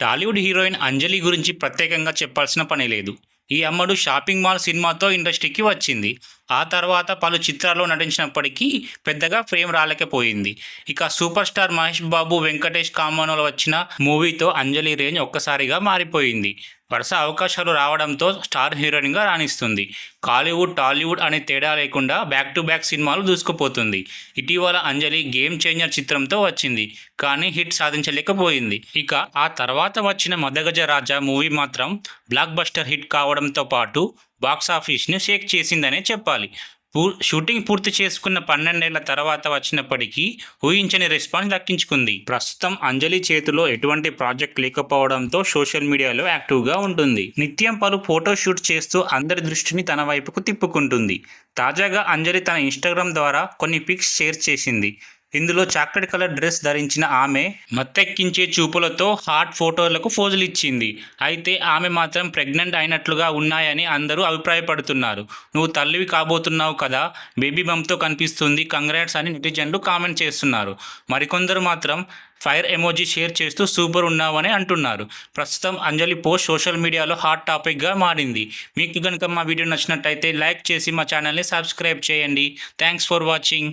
Tollywood heroine అంజలి గురించి ప్రత్యేకంగా చెప్పాల్సిన పని లేదు. ఈ అమ్మడు షాపింగ్ మాల్ సినిమాతో ఇండస్ట్రీకి వచ్చింది. ఆ తర్వాత పలు చిత్రాల్లో నటించినప్పటికీ పెద్దగా ఫ్రేమ్ రాలేకపోయింది. ఇక సూపర్ స్టార్ మహేష్ బాబు వెంకటేష్ కాంబోలో వచ్చిన మూవీతో అంజలి రేంజ్ ఒక్కసారిగా మారిపోయింది. వరుస అవకాశాలు రావడంతో స్టార్ హీరోయిన్గా రాణిస్తుంది. కాలీవుడ్ టాలీవుడ్ అనే తేడా లేకుండా బ్యాక్ టు బ్యాక్ సినిమాలు దూసుకుపోతుంది. ఇటీవల అంజలి గేమ్ చేంజర్ చిత్రంతో వచ్చింది కానీ హిట్ సాధించలేకపోయింది. ఇక ఆ తర్వాత వచ్చిన మదగజ రాజా మూవీ మాత్రం బ్లాక్ బస్టర్ హిట్ కావడంతో పాటు బాక్సాఫీస్ను షేక్ చేసిందనే చెప్పాలి. పూ షూటింగ్ పూర్తి చేసుకున్న పన్నెండేళ్ళ తర్వాత వచ్చినప్పటికీ ఊహించని రెస్పాన్స్ దక్కించుకుంది. ప్రస్తుతం అంజలి చేతిలో ఎటువంటి ప్రాజెక్ట్ లేకపోవడంతో సోషల్ మీడియాలో యాక్టివ్గా ఉంటుంది. నిత్యం పలు ఫోటో షూట్ చేస్తూ అందరి దృష్టిని తన వైపుకు తిప్పుకుంటుంది. తాజాగా అంజలి తన ఇన్స్టాగ్రామ్ ద్వారా కొన్ని పిక్స్ షేర్ చేసింది. ఇందులో చాక్లెట్ కలర్ డ్రెస్ ధరించిన ఆమె మత్తెక్కించే చూపులతో హాట్ ఫోటోలకు ఫోజులు ఇచ్చింది అయితే ఆమె మాత్రం ప్రెగ్నెంట్ అయినట్లుగా ఉన్నాయని అందరూ అభిప్రాయపడుతున్నారు. నువ్వు తల్లివి కాబోతున్నావు కదా బేబీ బంప్తో కనిపిస్తుంది కంగ్రాట్స్ అని నెటిజన్లు కామెంట్ చేస్తున్నారు. మరికొందరు మాత్రం ఫైర్ ఎమోజీ షేర్ చేస్తూ సూపర్ ఉన్నావని అంటున్నారు. ప్రస్తుతం అంజలి పోస్ట్ సోషల్ మీడియాలో హాట్ టాపిక్గా మారింది. మీకు కనుక మా వీడియో నచ్చినట్టయితే లైక్ చేసి మా ఛానల్ని సబ్స్క్రైబ్ చేయండి. Thanks for watching.